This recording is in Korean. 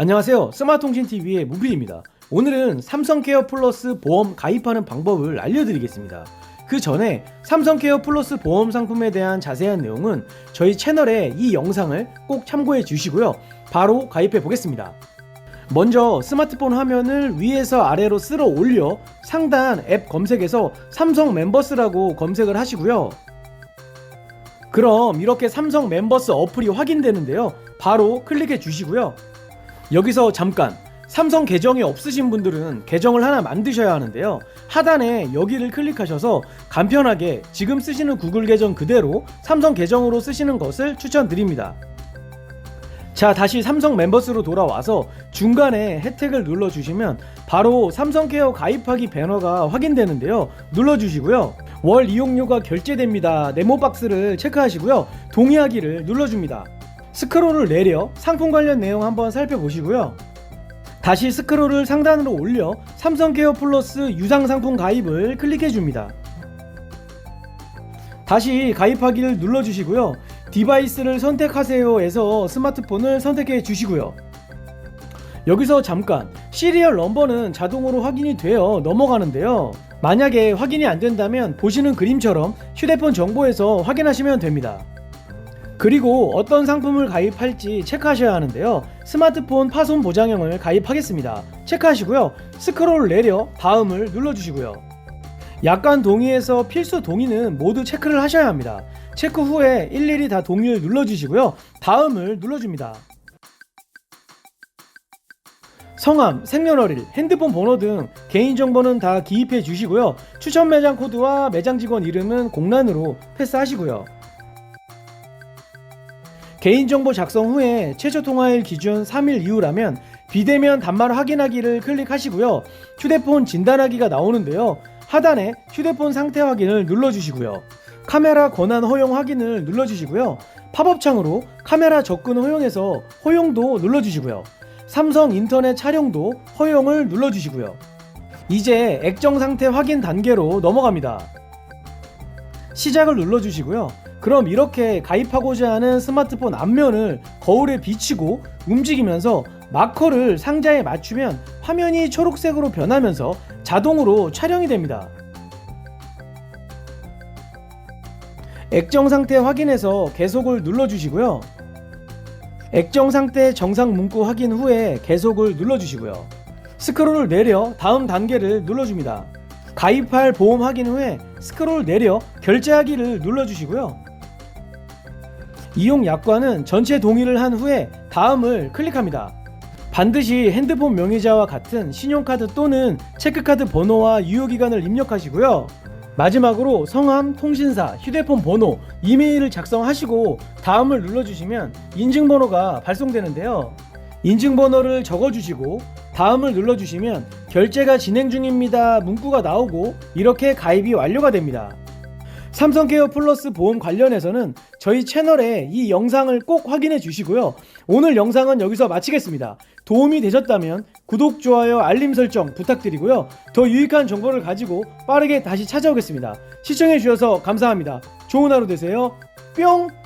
안녕하세요. 스마트통신TV의 무필입니다. 오늘은 삼성케어 플러스 보험 가입하는 방법을 알려드리겠습니다. 그 전에 삼성케어 플러스 보험 상품에 대한 자세한 내용은 저희 채널에 이 영상을 꼭 참고해 주시고요. 바로 가입해 보겠습니다. 먼저 스마트폰 화면을 위에서 아래로 쓸어 올려 상단 앱 검색에서 삼성 멤버스라고 검색을 하시고요. 그럼 이렇게 삼성 멤버스 어플이 확인되는데요. 바로 클릭해 주시고요. 여기서 잠깐 삼성 계정이 없으신 분들은 계정을 하나 만드셔야 하는데요. 하단에 여기를 클릭하셔서 간편하게 지금 쓰시는 구글 계정 그대로 삼성 계정으로 쓰시는 것을 추천드립니다. 자, 다시 삼성 멤버스로 돌아와서 중간에 혜택을 눌러주시면 바로 삼성케어 가입하기 배너가 확인되는데요. 눌러주시고요. 월 이용료가 결제됩니다. 네모 박스를 체크하시고요. 동의하기를 눌러줍니다. 스크롤을 내려 상품 관련 내용 한번 살펴보시고요. 다시 스크롤을 상단으로 올려 삼성케어 플러스 유상 상품 가입을 클릭해 줍니다. 다시 가입하기를 눌러 주시고요. 디바이스를 선택하세요에서 스마트폰을 선택해 주시고요. 여기서 잠깐 시리얼 넘버는 자동으로 확인이 되어 넘어가는데요. 만약에 확인이 안 된다면 보시는 그림처럼 휴대폰 정보에서 확인하시면 됩니다. 그리고 어떤 상품을 가입할지 체크하셔야 하는데요. 스마트폰 파손 보장형을 가입하겠습니다. 체크하시고요. 스크롤 내려 다음을 눌러주시고요. 약관 동의에서 필수 동의는 모두 체크를 하셔야 합니다. 체크 후에 일일이 다 동의를 눌러주시고요. 다음을 눌러줍니다. 성함, 생년월일, 핸드폰 번호 등 개인정보는 다 기입해 주시고요. 추천 매장 코드와 매장 직원 이름은 공란으로 패스하시고요. 개인정보 작성 후에 최초 통화일 기준 3일 이후라면 비대면 단말 확인하기를 클릭하시고요. 휴대폰 진단하기가 나오는데요. 하단에 휴대폰 상태 확인을 눌러주시고요. 카메라 권한 허용 확인을 눌러주시고요. 팝업 창으로 카메라 접근 허용해서 허용도 눌러주시고요. 삼성 인터넷 촬영도 허용을 눌러주시고요. 이제 액정 상태 확인 단계로 넘어갑니다. 시작을 눌러주시고요. 그럼 이렇게 가입하고자 하는 스마트폰 앞면을 거울에 비치고 움직이면서 마커를 상자에 맞추면 화면이 초록색으로 변하면서 자동으로 촬영이 됩니다. 액정 상태 확인해서 계속을 눌러주시고요. 액정 상태 정상 문구 확인 후에 계속을 눌러주시고요. 스크롤을 내려 다음 단계를 눌러줍니다. 가입할 보험 확인 후에 스크롤 내려 결제하기를 눌러주시고요. 이용 약관은 전체 동의를 한 후에 다음을 클릭합니다. 반드시 핸드폰 명의자와 같은 신용카드 또는 체크카드 번호와 유효기간을 입력하시고요. 마지막으로 성함, 통신사, 휴대폰 번호, 이메일을 작성하시고 다음을 눌러주시면 인증번호가 발송되는데요. 인증번호를 적어주시고 다음을 눌러주시면 결제가 진행 중입니다 문구가 나오고 이렇게 가입이 완료가 됩니다. 삼성케어 플러스 보험 관련해서는 저희 채널에 이 영상을 꼭 확인해 주시고요. 오늘 영상은 여기서 마치겠습니다. 도움이 되셨다면 구독, 좋아요, 알림 설정 부탁드리고요. 더 유익한 정보를 가지고 빠르게 다시 찾아오겠습니다. 시청해 주셔서 감사합니다. 좋은 하루 되세요. 뿅!